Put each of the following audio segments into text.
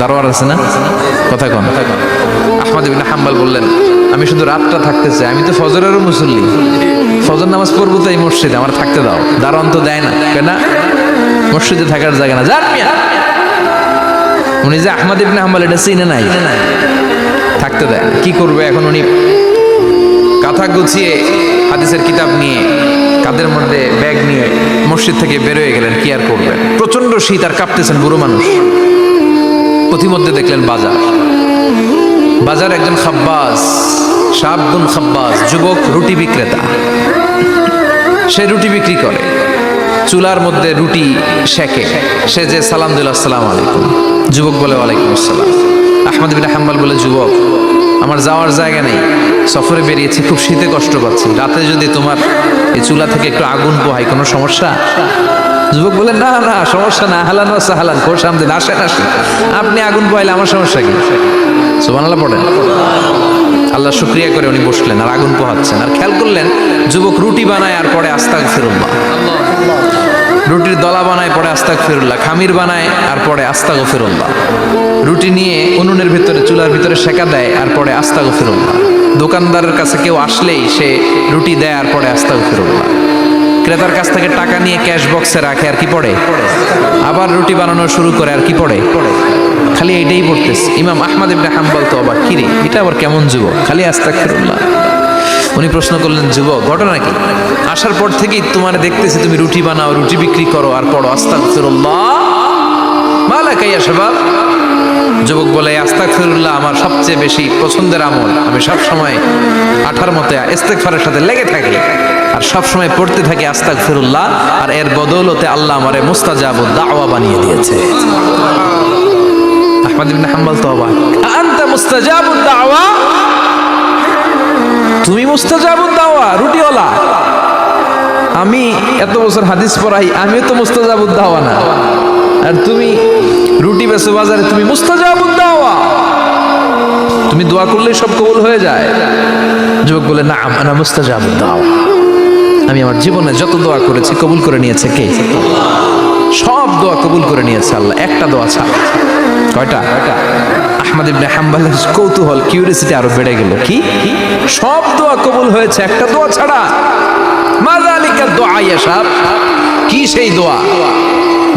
দারোয়ান আছে না? কথা কন। আহমদ ইবিন হাম্বাল বললেন, আমি শুধু রাতটা থাকতে চাই, আমি তো ফজরেরও মুসল্লি। ফজর নামাজ পড়ব তো এই মসজিদে, আমার থাকতে দাও। দারোয়ান তো দেয় না, কেন মসজিদে থাকার জায়গা না। যান উনি যে আহমদ ইবিন হাম্বাল, এটা চিনে নাই। থাকতে দেয় কি করবে এখন উনি? কাঁথা গুছিয়ে হাদিসের কিতাব নিয়ে, কাদের মধ্যে ব্যাগ নিয়ে মসজিদ থেকে বেরোয় গেলেন, কি আর করবেন? প্রচণ্ড শীত আর কাঁপতেছেন বুড়ো মানুষ। পথিমধ্যে দেখলেন বাজার। বাজার একজন খাব্বাস সাবগুন খাব্বাস যুবক, রুটি বিক্রেতা। সে রুটি বিক্রি করে। চুলার মধ্যে রুটি শেখে সে যে, সালাম দিল, আসসালাম আলাইকুম। যুবক বলে, ওয়ালাইকুম আসসালাম। আহমদ বিন হাম্বাল বলে, যুবক, আমার যাওয়ার জায়গা নেই। সফরে বেরিয়েছি, খুব শীতে কষ্ট পাচ্ছি। রাতে যদি তোমার এই চুলা থেকে একটু আগুন পোহাই কোনো সমস্যা? যুবক বলেন না না, সমস্যা না, হালান ও সাহালান, খোর সামদিন, আসেন আসেন। আপনি আগুন পোহাইলে আমার সমস্যা কি? সুবহানাল্লাহ পড়েন। আল্লাহ শুক্রিয়া করে উনি বসলেন, আর আগুন পোহাচ্ছেন। আর খেয়াল করলেন, যুবক রুটি বানায় আর পরে আস্তাক ফিরুল্লাহ রুটির দলা বানায়, পরে আস্তাক ফিরুল্লাহ খামির বানায়, আর পরে আস্তাক ফিরুল্লাহ রুটি নিয়ে উনুনের ভিতরে, চুলার ভিতরে সেকা দেয়, আর পরে আস্তাক ফিরুল্লাহ দোকানদারের কাছে কেউ আসলেই সে রুটি দেয়, আর পরে আস্তাক ফিরুল্লাহ ক্রেতার কাছ থেকে টাকা নিয়ে ক্যাশ বক্সে রাখে, আর কি পড়ে? আবার রুটি বানানো শুরু করে, আর কি পড়ে? খালি এইটাই পড়তেছে। ইমাম আহমদ ইবনে হাম্বল তো অবাক। কিরে, এটা আবার কেমন যুবক? খালি আস্তাক ফিরুল্লাহ উনি প্রশ্ন করলেন, যুবক, ঘটনা কি? আসার পর থেকেই তোমার দেখতেছি, তুমি রুটি বানাও, রুটি বিক্রি করো, আর পড়ো। আস্তাক ফিরুল্লাহ মালা কাইয়া সবাব যুবক বলে আস্তাক ফিরুল্লাহ আমার সবচেয়ে বেশি পছন্দের আমল। আমি সব সময় আঠার মতে ইস্তেগফারের সাথে লেগে থাকি। আর সব সময় পড়তে থাকি আস্তাক ফিরুল্লাহ আর এর বদৌলতে আল্লাহ আমারে মুস্তাজাবুদ দাওয়া বানিয়ে দিয়েছে। আহমদ ইবনে হাম্বল তো অবাক আনতা মুস্তাজাবুদ দাওয়া? তুমি রুটিওয়ালা। আমি এত বছর হাদিস পড়াই, আমিও তো মুস্তাজাবুদ দাওয়া না। আর তুমি রুটি বেসো বাজারে, তুমি মুস্তাজাবুদ দাওয়া। তুমি দোয়া করলেই সব কবুল হয়ে যায়। যুবক বলে না আনা মুস্তাজাবুদ দাওয়া। আমি আমার জীবনে যত দোয়া করেছি, কবুল করে নিয়েছে কে? সব দোয়া কবুল করে নিয়েছে আল্লাহ। একটা দোয়া ছাড়া। কয়টা? আহমদ ইবনে কৌতূহল কিউরিয়াসিটি আরও বেড়ে গেল। কি? সব দোয়া কবুল হয়েছে, একটা দোয়া ছাড়া। মাজালিকা দোয়া ইয়া কি সেই দোয়া?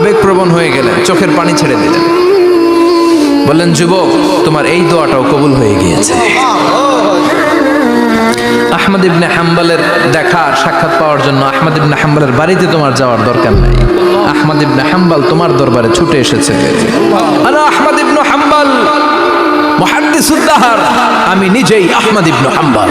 আবেগপ্রবণ হয়ে গেলেন, চোখের পানি ছেড়ে দিলেন। বললেন, যুবক, তোমার এই দোয়াটাও কবুল হয়ে গিয়েছে। আহমদ ইবনে হাম্বালের দেখা সাক্ষাৎ পাওয়ার জন্য আহমদ ইবনে হাম্বালের বাড়িতে তোমার যাওয়ার দরকার নাই। আহমদ ইবনে হাম্বাল তোমার দরবারে ছুটে এসেছে। আহমদ ইবনে হাম্বাল মুহাদ্দিসুদ্দাহার আমি নিজেই আহমদ ইবনে হাম্বাল।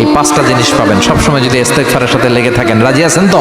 এই পাঁচটা জিনিস পাবেন। সবসময় যদি ইস্তেকফারের সাথে লেগে থাকেন রাজি আছেন তো?